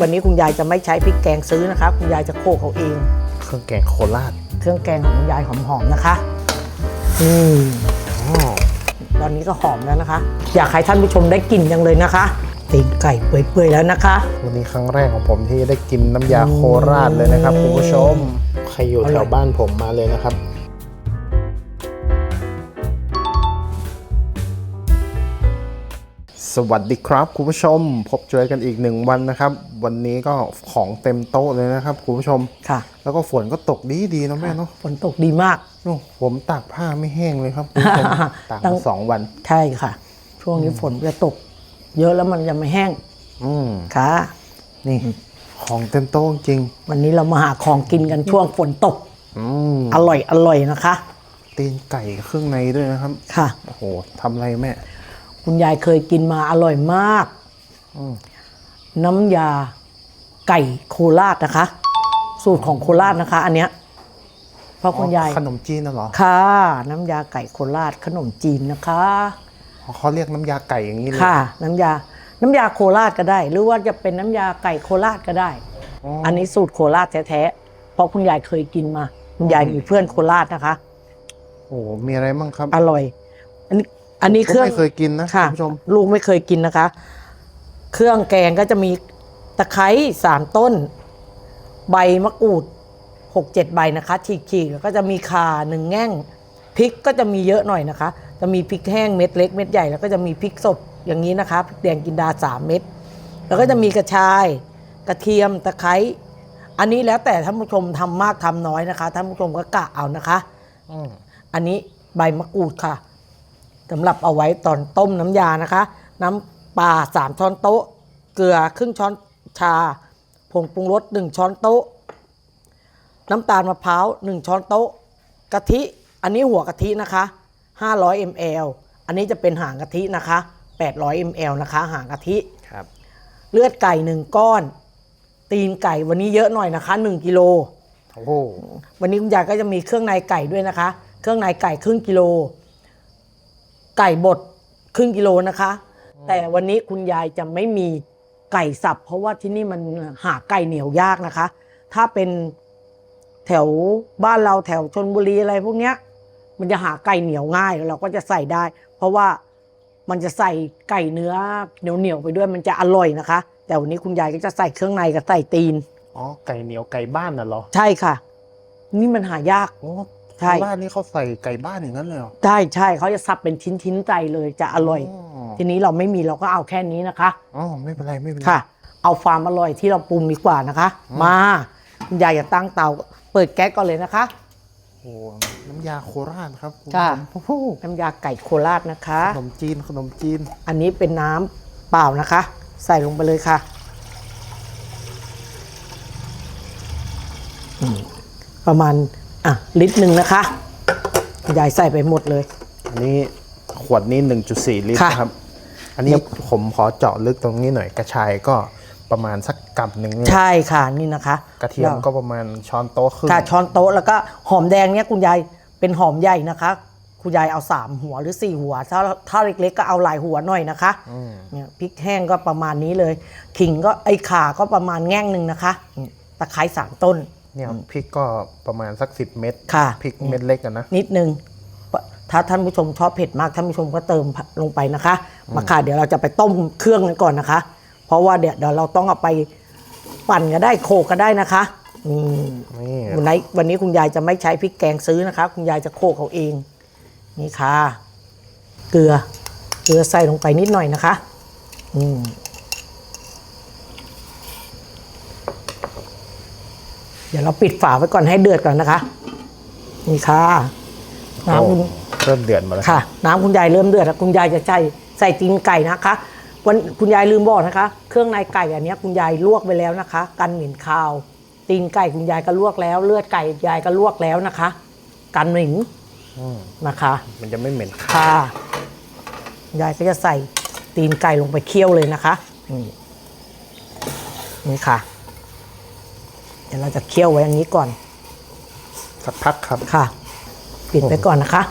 วันนี้คุณยายจะไม่ใช้พริกแกงซื้อนะคะ คุณยายจะโขลกเอาเอง เครื่องแกงโคราชเครื่องแกงของคุณยายหอมๆนะคะอืมอ๋อตอนนี้ก็หอมแล้วนะคะ อยากให้ท่านผู้ชมได้กลิ่นจังเลยนะคะตีนไก่เปื่อยๆแล้วนะคะ วันนี้ครั้งแรกของผมที่ได้กินน้ำยาโคราชเลยนะครับคุณผู้ชม ใครอยู่แถวบ้านผมมาเลยนะครับ สวัสดีครับคุณผู้ชม พบเจอกันอีกหนึ่งวันนะครับ วันนี้ก็ของเต็มโต๊ะเลยนะครับคุณผู้ชมค่ะ แล้วก็ฝนก็ตกดีดีๆนะแม่เนาะฝนตกดีมาก โอ้ผมตากผ้าไม่แห้งเลยครับคุณผู้ชม ตากตั้มาง สองวัน ใช่ค่ะ ช่วงนี้ฝนจะตก เยอะแล้วมันยังไม่แห้งอืมค่ะ นี่ของเต็มโต๊ะจริงวันนี้เรามาหาของกินกันช่วงฝนตกอืมอร่อยอร่อยนะคะ ตีนไก่เครื่องในด้วยนะครับค่ะ โอ้โหทำอะไรแม่ คุณยายเคยกินมาอร่อยมาก น้ำยาไก่โคราชนะคะ สูตรของโคราชนะคะ อันเนี้ยเพราะคุณยายขนมจีนน่ะเหรอค่ะ น้ำยาไก่โคราชขนมจีนนะคะอ๋อเขาเรียกน้ำยาไก่อย่างนี้เลยค่ะ น้ำยา น้ำยาโคราชก็ได้ หรือว่าจะเป็นน้ำยาไก่โคราชก็ได้อ๋ออันนี้สูตรโคราชแท้ๆเพราะคุณยายเคยกินมา คุณยายมีเพื่อนโคราชนะคะ โอ้โหมีอะไรบ้างครับ อร่อย อันนี้ อันนี้เครื่องก็ไม่เคยกินนะค่ะณผู้ชมลูกไม่เคยกินนะคะ เครื่องแกงก็จะมีตะไคร้สามต้น ใบมะกรูดหกเจ็ดใบนะคะฉีกๆแล้วก็จะมีข่าหนึ่งแง่งพริกก็จะมีเยอะหน่อยนะคะ จะมีพริกแห้งเม็ดเล็กเม็ดใหญ่แล้วก็จะมีพริกสดอย่างนี้นะคะพริกแดงกินดาสามเม็ดแล้วก็จะมีกระชาย กระเทียมตะไคร้อันนี้แล้วแต่ท่านผู้ชมทำมากทำน้อยนะคะท่านผู้ชมก็กะเอานะคะอืมอันนี้ใบมะกรูดค่ะ สำหรับเอาไว้ตอนต้มน้ำยานะคะ น้ำปลาสามช้อนโต๊ะ เกลือครึ่งช้อนชา ผงปรุงรสหนึ่งช้อนโต๊ะ น้ำตาลมะพร้าวหนึ่งช้อนโต๊ะ กะทิ อันนี้หัวกะทินะคะ 500 ml อันนี้จะเป็นหางกะทินะคะ 800 ml นะคะ หางกะทิครับเลือดไก่หนึ่งก้อน ตีนไก่วันนี้เยอะหน่อยนะคะ1กิโลโอ้โหวันนี้คุณยายก็จะมีเครื่องในไก่ด้วยนะคะ เครื่องในไก่ครึ่งกิโล ไก่บดครึ่งกิโลนะคะ แต่วันนี้คุณยายจะไม่มีไก่สับ เพราะว่าที่นี่มันหาไก่เหนียวยากนะคะ ถ้าเป็นแถวบ้านเราแถวชนบุรีอะไรพวกเนี้ย มันจะหาไก่เหนียวง่ายเราก็จะใส่ได้ เพราะว่ามันจะใส่ไก่เนื้อเหนียวเหนียวๆไปด้วยมันจะอร่อยนะคะ แต่วันนี้คุณยายก็จะใส่เครื่องในกับใส่ตีน อ๋อ ไก่เหนียวไก่บ้านน่ะเหรอ ใช่ค่ะ นี่มันหายาก โอ้ ใช่ โคราชนี่เขาใส่ไก่บ้านอย่างนั้นเลยเหรอใช่ใช่เขาจะสับเป็นชิ้นชิ้นๆใจเลยจะอร่อย ทีนี้เราไม่มีเราก็เอาแค่นี้นะคะ อ๋อไม่เป็นไรไม่เป็นไร ค่ะ เอาความอร่อยที่เราปรุงดีกว่านะคะมาคุณยายอย่าตั้งเตาเปิดแก๊สก่อนเลยนะคะ โอ้น้ำยาโคราชครับณค่ะผู้ชมโอ้โหน้ำยาไก่โคราชนะคะ ขนมจีนขนมจีน อันนี้เป็นน้ำเปล่านะคะ ใส่ลงไปเลยค่ะอืมประมาณ อะลิตรหนึ่งนะคะคุณยายใส่ไปหมดเลย อันนี้ขวดนี้ 1.4 ลิตรค่ะนะครับ อันนี้ผมขอเจาะลึกตรงนี้หน่อยกระชายก็ประมาณสักกำหนึ่งเนี่ยใช่ค่ะนี่นะคะกระเทียมก็ประมาณช้อนโต๊ะครึ่งค่ะช้อนโต๊ะแล้วก็หอมแดงเนี่ยคุณยายเป็นหอมใหญ่นะคะ คุณยายเอาสามหัวหรือสี่หัว ถ้าถ้าเล็กๆก็เอาหลายหัวหน่อยนะคะเนี่ยพริกแห้งก็ประมาณนี้เลย ขิงก็ไอข่าก็ประมาณแง่งหนึ่งนะคะนี่ตะไคร้สามต้น เนี่ยพริกก็ประมาณสัก10เม็ดค่ะพริกเม็ดเล็กอะนะนิดนึงถ้าท่านผู้ชมชอบเผ็ดมากท่านผู้ชมก็เติมลงไปนะคะ มาค่ะ เดี๋ยวเราจะไปต้มเครื่องกันก่อนนะคะ เพราะว่าเดี๋ยวเดี๋ยวเราต้องเอาไปปั่นก็ได้โขกก็ได้นะคะนี่นี่วันนี้วันนี้คุณยายจะไม่ใช้พริกแกงซื้อนะคะ คุณยายจะโขกเขาเอง นี่ค่ะ เกลือเกลือใส่ลงไปนิดหน่อยนะคะ อืม เดี๋ยวเราปิดฝาไว้ก่อนให้เดือดก่อนนะคะ นี่ค่ะน้ำคุณเริ่มเดือดมาแล้วค่ะ น้ำคุณยายเริ่มเดือดแล้วคุณยายจะใส่ใส่ตีนไก่นะคะวันคุณยายลืมบอกนะคะ เครื่องในไก่อันเนี้ยคุณยายลวกไปแล้วนะคะ กันเหม็นคาว ตีนไก่คุณยายก็ลวกแล้ว เลือดไก่ยายก็ลวกแล้วนะคะ กันเหม็นอืมนะคะ มันจะไม่เหม็นคาวค่ะยายก็จะใส่ตีนไก่ลงไปเคี่ยวเลยนะคะนี่นี่ค่ะ เดี๋ยวเราจะเคี่ยวไว้อย่างนี้ก่อน สักพักครับ ค่ะ ปิดไปก่อนนะคะ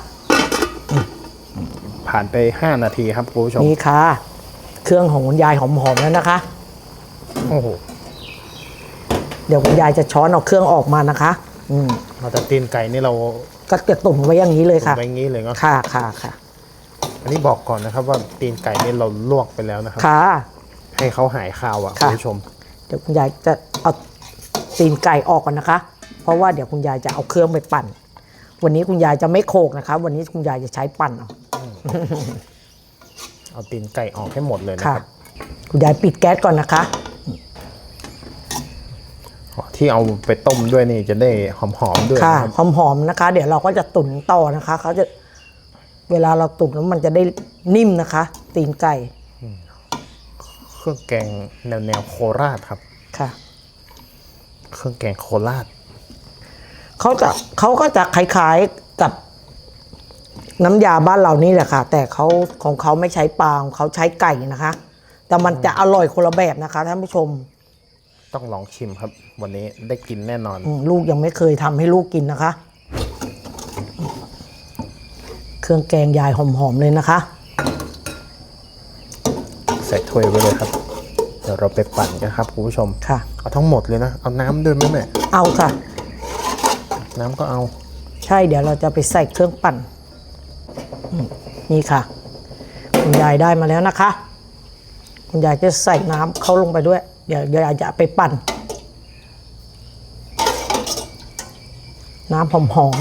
ผ่านไป 5 นาทีครับคุณผู้ชม นี่ค่ะ เครื่องของคุณยายหอมๆแล้วนะคะ โอ้โห เดี๋ยวคุณยายจะช้อนเอาเครื่องออกมานะคะ อืมเราแต่ตีนไก่นี่เราก็จะตุ่นไว้อย่างนี้เลยค่ะไว้อย่างนี้เลยเนาะค่ะค่ะค่ะ อันนี้บอกก่อนนะครับว่าตีนไก่นี่เราลวกไปแล้วนะครับ ค่ะ ให้เขาหายคาวอะคุค่ะณผู้ชม เดี๋ยวคุณยายจะเอา ตีนไก่ออกก่อนนะคะ เพราะว่าเดี๋ยวคุณยายจะเอาเครื่องไปปั่น วันนี้คุณยายจะไม่โขกนะคะ วันนี้คุณยายจะใช้ปั่นเอาเอาตีนไก่ออกให้หมดเลยนะค่ะครับ คุณยายปิดแก๊สก่อนนะคะอ๋อที่เอาไปต้มด้วยนี่จะได้หอมๆด้วยค่ะนะครับหอมๆนะคะ เดี๋ยวเราก็จะตุ๋นต่อนะคะเขาจะเวลาเราตุ๋นแล้วมันจะได้นิ่มนะคะ ตีนไก่เครื่องแกงแนวแนวๆโคราชครับค่ะ เครื่องแกงโคราชเขาจะเขาก็จะคล้ายๆกับน้ำยาบ้านเรานี่แหละค่ะ แต่เขาของเขาไม่ใช้ปลาของเขาใช้ไก่นะคะ แต่มันจะอร่อยคนละแบบนะคะท่านผู้ชมต้องลองชิมครับ วันนี้ได้กินแน่นอนอืมลูกยังไม่เคยทำให้ลูกกินนะคะ เครื่องแกงยายหอมๆเลยนะคะ ใส่ถ้วยไว้เลยครับ เดี๋ยวเราไปปั่นกันครับคุณผู้ชมค่ะ เอาทั้งหมดเลยนะ เอาน้ำด้วยไหมแม่เอาค่ะ น้ำก็เอาใช่เดี๋ยวเราจะไปใส่เครื่องปั่นอืมนี่ค่ะ คุณยายได้มาแล้วนะคะ คุณยายจะใส่น้ำเข้าลงไปด้วย เดี๋ยวยายจะเอาไปปั่น น้ำหอม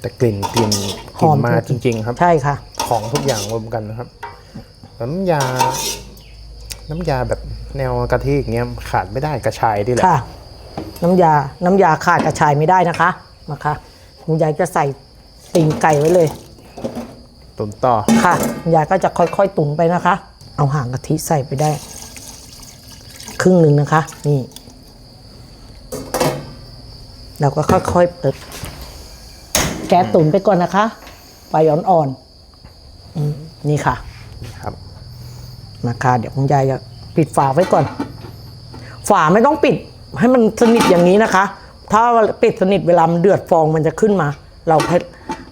แต่กลิ่นกลิ่นๆกลิ่นมาจริงๆครับ ใช่ค่ะ ของทุกอย่างรวมกันนะครับแล้วน้ำยา น้ำยาแบบแนวกะทิอย่างเงี้ยขาดไม่ได้กระชายนี่แหละค่ะ น้ำยา น้ำยาขาดกระชายไม่ได้นะคะ มาค่ะคุณยายจะใส่ตีนไก่ไว้เลย ตุนต่อค่ะคุณยายก็จะค่อยๆตุ๋นไปนะคะ เอาหางกะทิใส่ไปได้ ครึ่งหนึ่งนะคะ นี่ เราก็ค่อยๆเปิด แก๊สตุ๋นไปก่อนนะคะไฟอ่อนๆอืมนี่ค่ะ ครับ นะคะ เดี๋ยวคุณยายจะปิดฝาไว้ก่อน ฝาไม่ต้องปิดให้มันสนิทอย่างนี้นะคะ ถ้าปิดสนิทเวลามันเดือดฟองมันจะขึ้นมา เราให้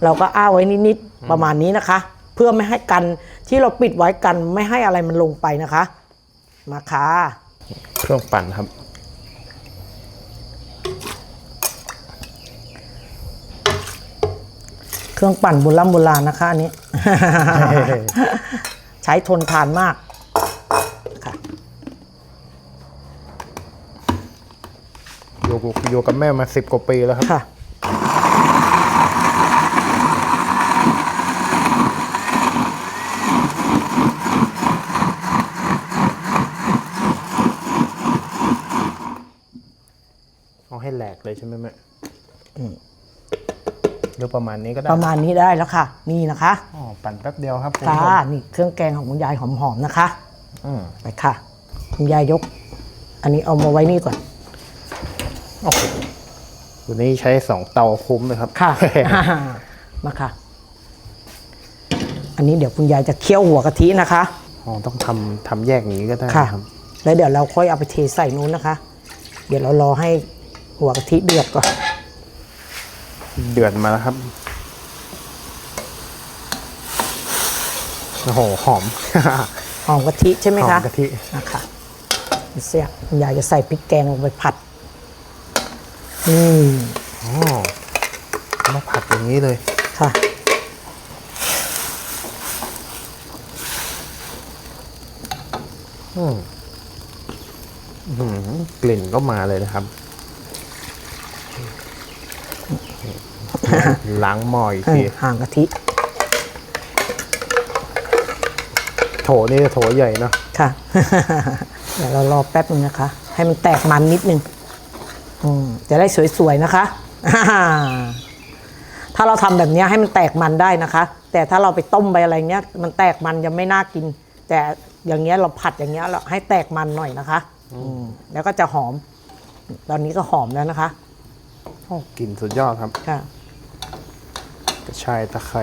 เราก็อ้าไว้นิดๆประมาณนี้นะคะ เพื่อไม่ให้กันที่เราปิดไว้กันไม่ให้อะไรมันลงไปนะคะมาค่ะเครื่องปั่นครับเครื่องปั่นโบราณโบราณนะคะอันนี้ ใช้ทนทานมากค่ะ อยู่กับอยู่กับแม่มาสิบกว่าปีแล้วครับ ค่ะ เอาให้แหลกเลยใช่ไหมแม่หรือประมาณนี้ก็ได้ประมาณนี้ได้แล้วค่ะ นี่นะคะ อ๋อปั่นแป๊บเดียวครับคุณค่ะ ผู้ชมนี่เครื่องแกงของคุณยายหอมๆนะคะ อืม ไปค่ะ คุณยายยก อันนี้เอามาไว้นี่ก่อน โอ้โหวันนี้ใช้สองเตาคุ้มเลยครับ ค่ะ มาค่ะ อันนี้เดี๋ยวคุณยายจะเคี่ยวหัวกะทินะคะอ๋อต้องทำทำแยกอย่างนี้ก็ได้ค่ะครับแล้วเดี๋ยวเราค่อยเอาไปเทใส่นู้นนะคะ เดี๋ยวเรารอให้หัวกะทิเดือดก่อน เดือดมาแล้วครับโอ้โหหอม หอมกะทิใช่ไหมหอคะมกะทิ นะคะเสียคุณยายจะใส่พริกแกงลงไปผัด อืมอ๋อมาผัดอย่างนี้เลยค่ะ อืมอื้อหือกลิ่นก็มาเลยนะครับ ล้างหม้ออีกทีห่างกะทิ โถนี่โถใหญ่เนอะค่ะ เดี๋ยวเรารอแป๊บนึงนะคะ ให้มันแตกมันนิดนึงอืม จะได้สวยๆนะคะถ้าเราทำแบบเนี้ยให้มันแตกมันได้นะคะ แต่ถ้าเราไปต้มไปอะไรเงี้ย มันแตกมันจะไม่น่ากิน แต่อย่างเงี้ยเราผัดอย่างเงี้ยเราให้แตกมันหน่อยนะคะ อืมแล้วก็จะหอม ตอนนี้ก็หอมแล้วนะคะโอ้กลิ่นสุดยอดครับค่ะกระชายตะไคร้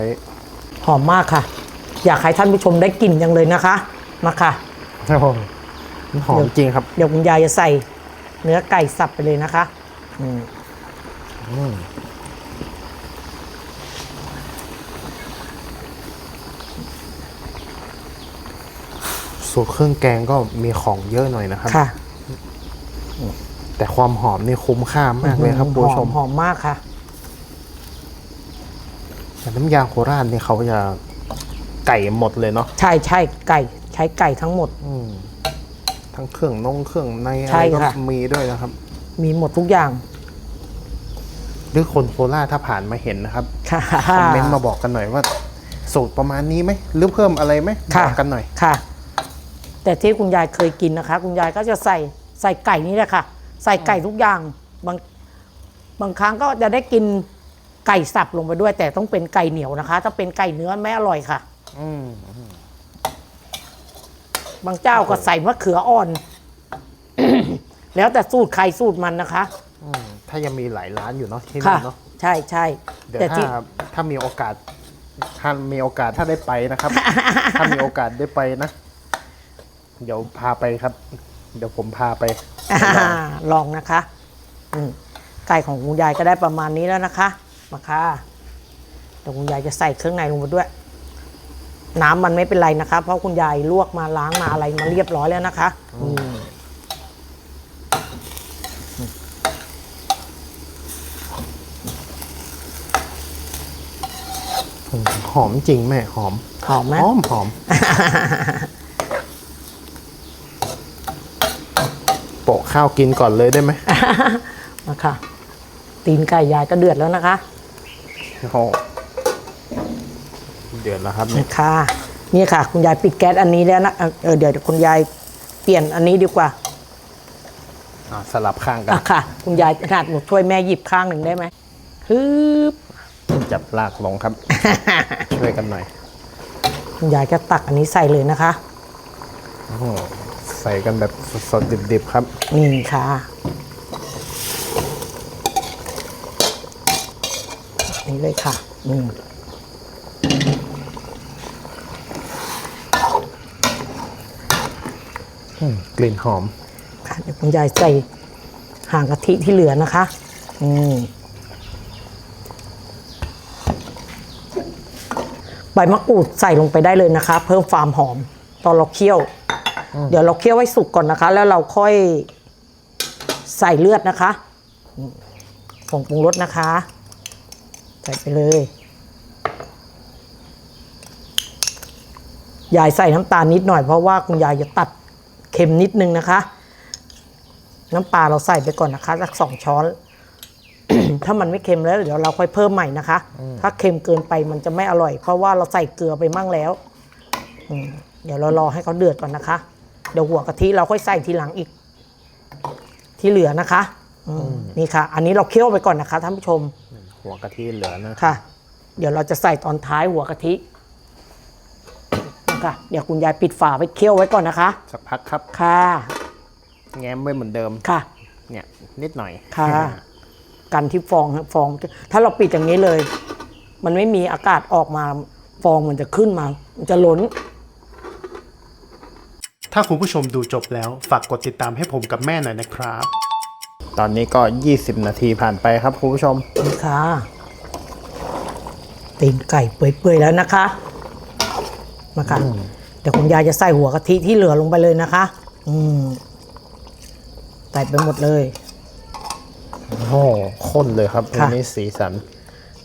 หอมมากค่ะ อยากให้ท่านผู้ชมได้กลิ่นจังเลยนะคะมาค่ะโอ้โหมันหอมจริงครับ เดี๋ยวคุณยายจะใส่ เนื้อไก่สับไปเลยนะคะอืมสูตรเครื่องแกงก็มีของเยอะหน่อยนะครับ ค่ะ แต่ความหอมนี่คุ้มค่ามากเลยครับคุณผู้ชมหอมมากค่ะแต่น้ำยาโคราชนี่เขาจะไก่หมดเลยเนาะใช่ใช่ไก่ ใช้ไก่ทั้งหมดอืม ทั้งเครื่องนงเครื่องในอะใช่ไรก็ค่ะ มีด้วยนะครับ มีหมดทุกอย่างหรือคนโคราชถ้าผ่านมาเห็นนะครับค่ะ คอมเมนต์มาบอกกันหน่อยว่า สูตรประมาณนี้ไหมหรือเพิ่มอะไรไหมบค่ะ อกกันหน่อย ค่ะ แต่ที่คุณยายเคยกินนะคะ คุณยายก็จะใส่ใส่ไก่นี่แหละค่ะ ใส่ไก่ทุกอย่างบางบางครั้งก็จะได้กินไก่สับลงไปด้วย แต่ต้องเป็นไก่เหนียวนะคะ ถ้าเป็นไก่เนื้อไม่อร่อยค่ะ อืม บางเจ้าก็ใส่มะเขืออ่อน แล้วแต่สูตรใครสูตรมันนะคะ อืมถ้ายังมีหลายร้านอยู่เนาะที่ค่ะ นี่เนาะใช่ใช่เดี๋ยวแต่ที่ ถ้าถ้ามีโอกาสถ้ามีโอกาสถ้าได้ไปนะครับ ถ้ามีโอกาสได้ไปนะ เดี๋ยวพาไปครับ เดี๋ยวผมพาไป อ่าลองนะคะอืมไก่ของคุณยายก็ได้ประมาณนี้แล้วนะคะ มาค่ะเดี๋ยวคุณยายจะใส่เครื่องในลงไปด้วย น้ำมันไม่เป็นไรนะคะ เพราะคุณยายลวกมาล้างมาอะไรมาเรียบร้อยแล้วนะคะอืมหอมจริงแม่หอม หอมไหมหอมหอมโปะข้าวกินก่อนเลยได้ไหมมาค่ะตีนไก่ยายก็เดือดแล้วนะคะโอ้โหเดือดแล้วครับเนี่ยค่ะนี่ค่ะ คุณยายปิดแก๊สอันนี้แล้วนะเออเออเดี๋ยวคุณยายเปลี่ยนอันนี้ดีกว่าอะสลับข้างกัน อะค่ะ คุณยายขนาดหนูช่วยแม่หยิบข้างหนึ่งได้ไหมฮึบ จับลากลงครับ ช่วยกันหน่อยคุณยายก็ตักอันนี้ใส่เลยนะคะ โอ้โหใส่กันแบบสดๆดิบๆครับ นี่ค่ะ นี่เลยค่ะอืม กลิ่นหอมค่ะเดี๋ยวคุณยายใส่หางกะทิที่เหลือนะคะอืมใบมะกรูดใส่ลงไปได้เลยนะคะ เพิ่มความหอมตอนเราเคี่ยว เดี๋ยวเราเคี่ยวให้สุกก่อนนะคะ แล้วเราค่อยใส่เลือดนะคะผงปรุงรสนะคะ ใส่ไปเลยยายใส่น้ำตาลนิดหน่อยเพราะว่าคุณยายจะตัด ค็มนิดนึงนะคะ น้ำปลาเราใส่ไปก่อนนะคะสักสองช้อน ถ้ามันไม่เค็มแล้ว เดี๋ยวเราค่อยเพิ่มใหม่นะคะ ถ้าเค็มเกินไปมันจะไม่อร่อย เพราะว่าเราใส่เกลือไปมั่งแล้วอืมเดี๋ยวเรารอให้เขาเดือดก่อนนะคะ เดี๋ยวหัวกะทิเราค่อยใส่ทีหลังอีก ที่เหลือนะคะอืมนี่ค่ะ อันนี้เราเคี่ยวไปก่อนนะคะท่านผู้ชม หัวกะทิเหลือนะค่ะ เดี๋ยวเราจะใส่ตอนท้ายหัวกะทิ ค่ะ เดี๋ยวคุณยายปิดฝาไว้เคี่ยวไว้ก่อนนะคะ สักพักครับ ค่ะ แง้มไว้เหมือนเดิม ค่ะ เนี่ยนิดหน่อย ค่ะ กันที่ฟองฮะฟอง ถ้าเราปิดอย่างนี้เลย มันไม่มีอากาศออกมา ฟองมันจะขึ้นมา มันจะล้น ถ้าคุณผู้ชมดูจบแล้ว ฝากกดติดตามให้ผมกับแม่หน่อยนะครับ ตอนนี้ก็ 20 นาทีผ่านไปครับคุณผู้ชมนี่ค่ะตีนไก่เปื่อยๆแล้วนะคะ มาค่ะเดี๋ยวคุณยายจะใส่หัวกะทิที่เหลือลงไปเลยนะคะ อืมใส่ไปหมดเลย โอ้โหข้นเลยครับค่ะวันนี้สีสัน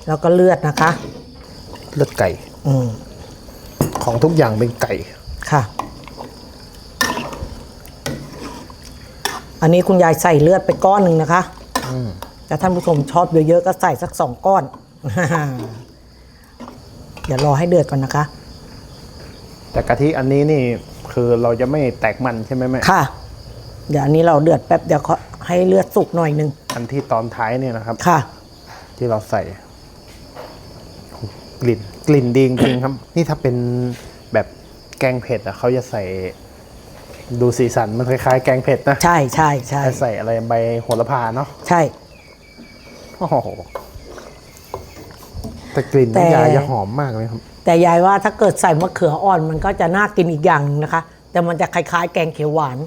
แล้วก็เลือดนะคะ เลือดไก่ อืมของทุกอย่างเป็นไก่ ค่ะ อันนี้คุณยายใส่เลือดไปก้อนหนึ่งนะคะแต่ท่านผู้ชมชอบเยอะๆก็ใส่สักสองก้อน เดี๋ยวรอให้เดือดก่อนนะคะ แต่กะทิอันนี้นี่คือเราจะไม่แตกมันใช่ไหมแม่ค่ะ เดี๋ยวอันนี้เราเดือดแป๊บเดี๋ยวเขาให้เลือดสุกหน่อยหนึงอันที่ตอนท้ายเนี่ยนะครับ ค่ะ ที่เราใส่ กลิ่นกลิ่นดีจริงๆครับ นี่ถ้าเป็นแบบแกงเผ็ดอะเขาจะใส่ ดูสีสันมันคล้ายๆ แกงเผ็ดนะใช่ใช่ใช่แต่ใส่อะไรใบโหระพาเนาะใช่ โอ้โห แต่กลิ่นแต่น้ำยาจะหอมมากเลยครับ แต่ยายว่าถ้าเกิดใส่มะเขืออ่อนมันก็จะน่ากินอีกอย่างหนึงนะคะ แต่มันจะคล้ายๆ แกงเขียวหวาน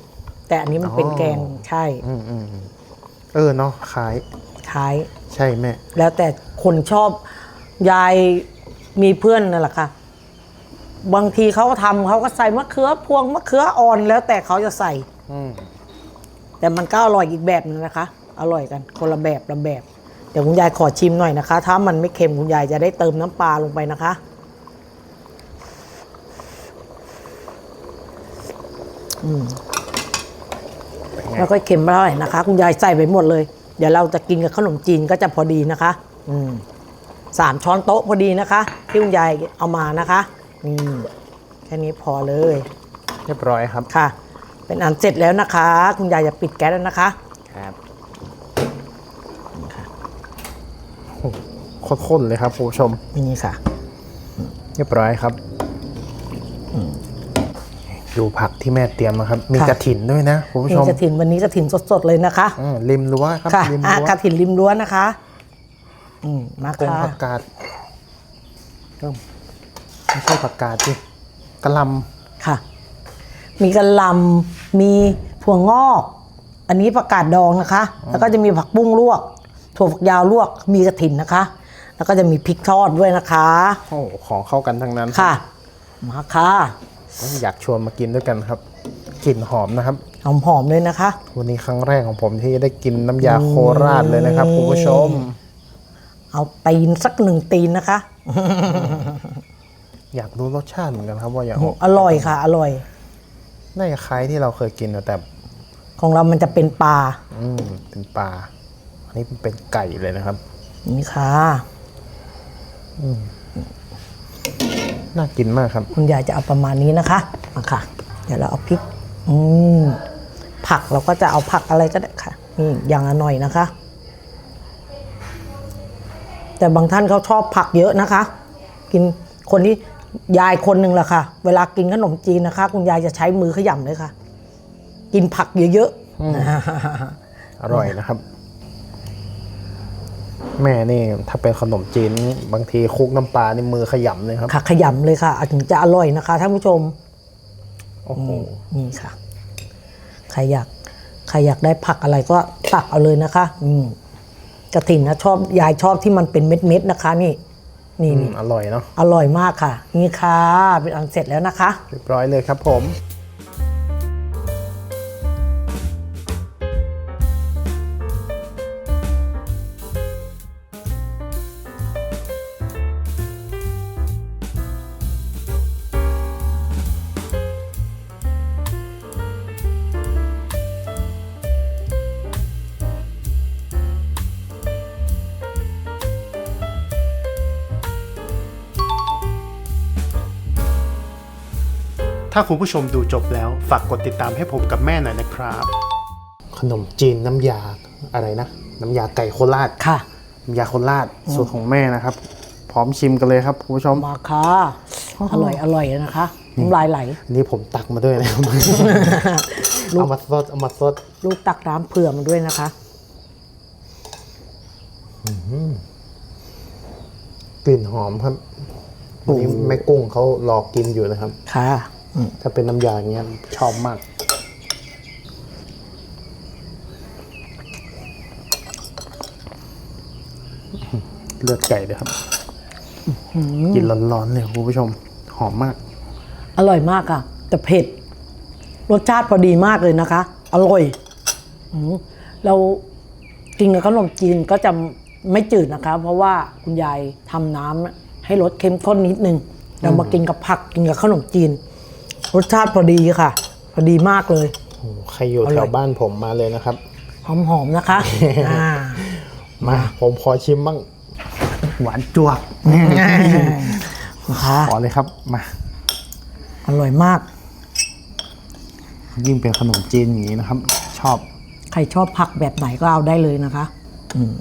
แต่อันนี้มันเป็นอ๋อแกงใช่อืมอืมอืมเออเนาะคล้ายคล้าย ใช่แม่ แล้วแต่คนชอบยายมีเพื่อนนั่นแหละค่ะ บางทีเขาก็ทำเขาก็ใส่มะเขือพวงมะเขืออ่อนแล้วแต่เขาจะใส่ อืมแต่แต่มันก็อร่อยอีกแบบหนึงนะคะ อร่อยกัน คนละแบบละแบบเดี๋ยวคุณยายขอชิมหน่อยนะคะ ถ้ามันไม่เค็มคุณยายจะได้เติมน้ำปลาลงไปนะคะอืมเป็นไงแล้วก็เค็มไม่เท่าไหร่นะคะ คุณยายใส่ไปหมดเลย เดี๋ยวเราจะกินกับขนมจีนก็จะพอดีนะคะ อืมสามช้อนโต๊ะพอดีนะคะ ที่คุณยายเอามานะคะอืมแค่นี้พอเลย เรียบร้อยครับค่ะ เป็นอันเสร็จแล้วนะคะ คุณยายจะปิดแก๊สแล้วนะคะ ครับโคตร ข้นเลยครับคุณผู้ชมนี่ค่ะ เรียบร้อยครับดูผักที่แม่เตรียมนะครับ มีค่ะกระถินด้วยนะคุณผู้นี่ชมกระถินวันนี้กระถินสดๆเลยนะคะอืมริมรั้วครับค่ะริมอะรั้วกระถินริมรั้วนะคะอืมมากเป็นค่ะผักกาดเอิ่มไม่ใช่ผักกาดสิกระหลค่ะ มีกระหลำมีถั่วงอก อันนี้ผักกาดดองนะคะ แล้วก็จะมีผักบุ้งลวก ถั่วฝักยาวลวก มีกระถินนะคะ แล้วก็จะมีพริกทอดด้วยนะคะำโอ้ของเข้ากันทั้งนั้นค่ะ มาค่ะอยากชวนมากินด้วยกันครับกลิ่นหอมนะครับหอมๆเลยนะคะ วันนี้ครั้งแรกของผมที่ได้กินน้ำยาโคราชเลยนะครับคุณผู้ชม เอาตีนสักหนึ่งตีนนะคะ อยากรู้รสชาติเหมือนกันครับว่าอยากอร่อยค่ะ อร่อยน่าจะคล้ายที่เราเคยกินนะแต่ ของเรามันจะเป็นปลาอืมเป็นปลาอันนี้เป็นไก่เลยนะครับ นี่ค่ะ น่ากินมากครับ คุณยายจะเอาประมาณนี้นะคะมาค่ะ เดี๋ยวเราเอาพริก อืมผักเราก็จะเอาผักอะไรก็ได้ค่ะนี่อย่างละหน่อยนะคะ แต่บางท่านเขาชอบผักเยอะนะคะ กินคนที่ยายคนหนึ่งแหละค่ะ เวลากินขนมจีนนะคะ คุณยายจะใช้มือขยำเลยค่ะ กินผักเยอะๆอร่อยนะครับ แม่นี่ถ้าเป็นขนมจีนนี่บางทีคลุกน้ำปลานี่มือขยำเลยครับค่ะขยำเลยค่ะอาจถึงจะอร่อยนะคะท่านผู้ชมโอ้โหนี่ค่ะ ใครอยากใครอยากได้ผักอะไรก็ตักเอาเลยนะคะ อืมกระถิ่นนะชอบยายชอบที่มันเป็นเม็ดๆนะคะ นี่ นี่อืมนี่อร่อยเนาะอร่อยมากค่ะ นี่ค่ะ เป็นอันเสร็จแล้วนะคะ เรียบร้อยเลยครับผม ถ้าคุณผู้ชมดูจบแล้วฝากกดติดตามให้ผมกับแม่หน่อยนะครับ ขนมจีนน้ำยาอะไรนะ น้ำยาไก่โคราชค่ะ น้ำยาโคราชสูตรของแม่นะครับ พร้อมชิมกันเลยครับคุณผู้ชมมาค่ะ อร่อยอร่อยนะคะน้ำลายไหล อันนี้ผมตักมาด้วยนะครับ เอามาสดเอามาสดลูกตักน้ำเผื่อมันด้วยนะคะกลิ่นหอมครับวันนี้แม่กุ้งเขารอกินอยู่นะครับ ค่ะอืม ถ้าเป็นน้ำยาอย่างเงี้ยชอบมาก เลือดไก่เลยครับ กินร้อนๆเลยคุณผู้ชม หอมมาก อร่อยมากค่ะ แต่เผ็ด รสชาติพอดีมากเลยนะคะ อร่อยอืมเรากินกับขนมจีนก็จะไม่จืดนะคะ เพราะว่าคุณยายทำน้ำให้รสเข้มข้นนิดนึงเรามากินกับผักกินกับขนมจีน รสชาติพอดีค่ะ พอดีมากเลยโอ้โหใครอยู่อร่อยแถวบ้านผมมาเลยนะครับ หอมๆนะคะอ่ามาผมขอชิมบ้างหวานจวกนะคะขอเลยครับมาอร่อยมาก ยิ่งเป็นขนมจีนอย่างนี้นะครับ ชอบ ใครชอบผักแบบไหนก็เอาได้เลยนะคะอืม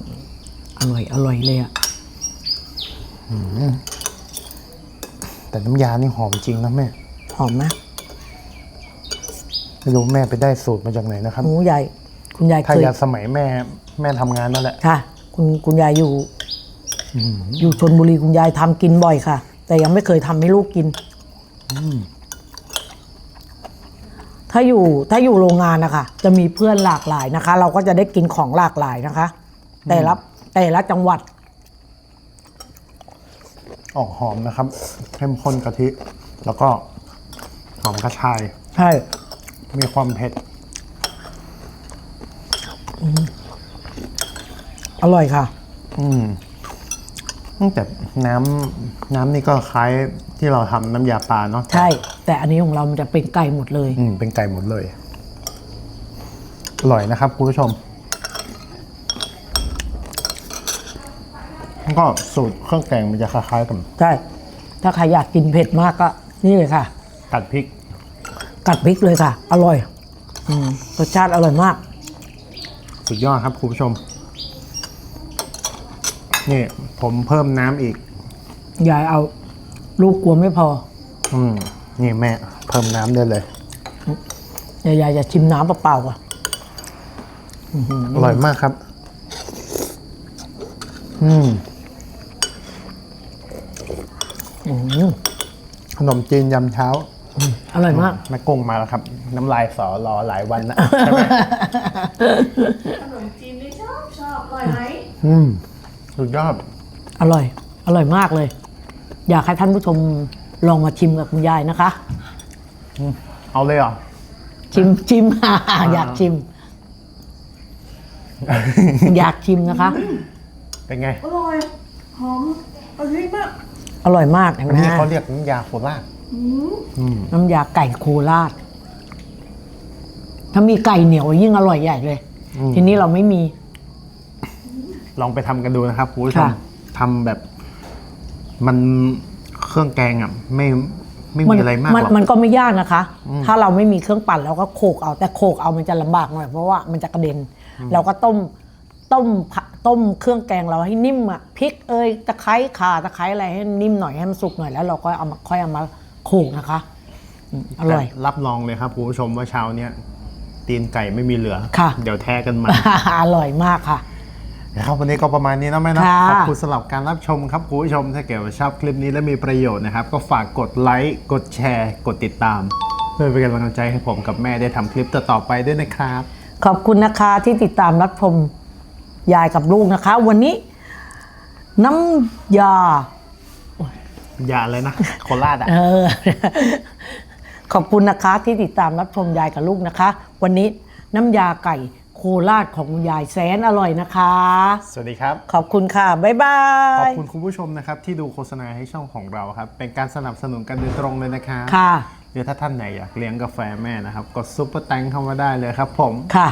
อร่อยอร่อยเลยอะแต่น้ำยานี่หอมจริงนะแม่ หอมไหมไม่รู้แม่ไปได้สูตรมาจากไหนนะครับหนูใหญ่ คุณยายถ้าเคยยาสมัยแม่แม่ทำงานนั่นแหละ ค่ะ คุณคุณยายอยู่อยู่ชนบุรีคุณยายทำกินบ่อยค่ะ แต่ยังไม่เคยทำให้ลูกกิน ถ้าอยู่ถ้าอยู่โรงงานนะคะจะมีเพื่อนหลากหลายนะคะ เราก็จะได้กินของหลากหลายนะคะ แต่ละแต่ละจังหวัด ออกหอมนะครับเข้มข้นกะทิ แล้วก็ห อมกระชาย ใช่ มีความเผ็ด อร่อยค่ะ อืมตั้งแต่น้ำน้ำนี่ก็คล้ายที่เราทำน้ำยาปลาเนาะใช่ แต่อันนี้ของเรามันจะเป็นไก่หมดเลย อืม เป็นไก่หมดเลย อร่อยนะครับคุณผู้ชมแล้วก็สูตรเครื่องแกงมันจะคล้ายๆกัน ใช่ ถ้าใครอยากกินเผ็ดมากก็นี่เลยค่ะ ตัดพริก กัดพริกเลยค่ะ อร่อยอืมรสชาติอร่อยมาก สุดยอดครับคุณผู้ชม นี่ผมเพิ่มน้ำอีก ยายเอาลูกกลัวไม่พอ อืม นี่แม่ เพิ่มน้ำได้เลย ยายยายจะชิมน้ำเปล่าๆอะอร่อยมากครับ อืมอืมขนมจีนยำเช้า อร่อยมากแม่กุ้งมาแล้วครับ น้ำลายสอรอหลายวันนะใช่ไหมขนมจีนนี่ชอบชอบอร่อยไหมอืมสุดยอดอร่อย อร่อยมากเลย อยากให้ท่านผู้ชมลองมาชิมกับคุณยายนะคะ เอาเลยเหรอ ชิมชิม อยากชิม อยากชิมนะคะ เป็นไง อร่อย หอมอร่อยมาก อร่อยมากเห็นอัไหนมนี้เขาเรียกน้ำยาโคราช น้ำยาไก่โคราช ถ้ามีไก่เหนียวยิ่งอร่อยใหญ่เลยอืมทีนี้เราไม่มี ลองไปทำกันดูนะครับคุณผู้ชมค่ะ ทำแบบ มันเครื่องแกงอะ ไม่ไม่มีอะไรมากมันหรอก มันก็ไม่ยากนะคะ ถ้าเราไม่มีเครื่องปั่นเราก็โขกเอาแต่โขกเอามันจะลำบากหน่อยเพราะว่ามันจะกระเด็น เราก็ต้มต้มผักต้มเครื่องแกงเราให้นิ่มอะพริกเอยตะไคร้ข่าตะไคร้อะไรให้นิ่มหน่อยให้มันสุกหน่อยแล้วเราก็เอามาค่อยเอามา โขกนะคะอืมอร่อย แต่รับรองเลยครับคุณผู้ชมว่าเช้าเนี้ยตีนไก่ไม่มีเหลือ ค่ะ เดี๋ยวแท้กันมา อร่อยมากค่ะ นะครับวันนี้ก็ประมาณนี้นะแม่นะค่ะ ขอบคุณสำหรับการรับชมครับคุณผู้ชมถ้าเกิดว่าชอบคลิปนี้และมีประโยชน์นะครับ ก็ฝากกดไลค์กดแชร์ กดติดตาม เพื่อเป็นกำลังใจให้ผมกับแม่ได้ทำคลิปต่อๆไปด้วยนะครับ ขอบคุณนะคะที่ติดตามรับชมยายกับลูกนะคะ วันนี้ น้ำยา อย่าเลยนะ โคราชอะ เออ ขอบคุณนะคะที่ติดตามรับชมยายกับลูกนะคะ วันนี้น้ำยาไก่โคราชของคุณยายแสนอร่อยนะคะ สวัสดีครับ ขอบคุณค่ะ บ๊ายบาขอย บคุณคุณผู้ชมนะครับ ที่ดูโฆษณาให้ช่องของเราครับ เป็นการสนับสนุนกันโดยตรงเลยนะครับค่ะ หรือถ้าท่านไหนอยากเลี้ยงกาแฟแม่นะครับ กดซุปเปอร์แตงเข้ามาได้เลยครับผม ค่ะ